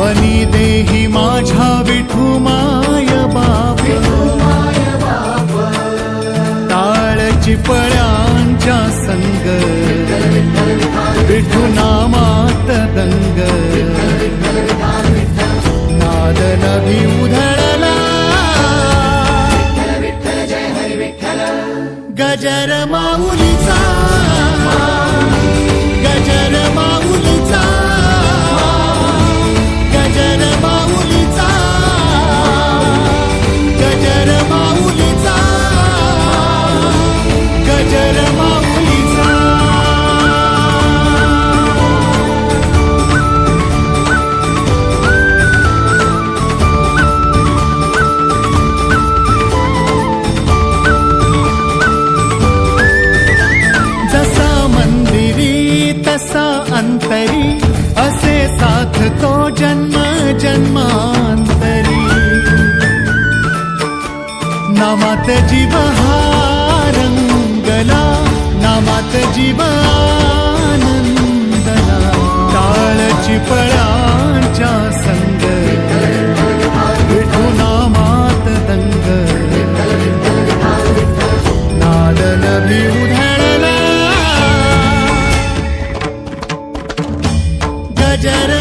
बनी देही माझ्या विठू माय बाप. ताळची पळ्यांच्या संग. विठू नामात दंग. नादन भी उधळला. गजर माऊलीचा. नामात जीव हा रंगला नामात जीवानंदला काळ चिपळांच्या संग विठू नामात दंग. नादन मी उधळला. गजर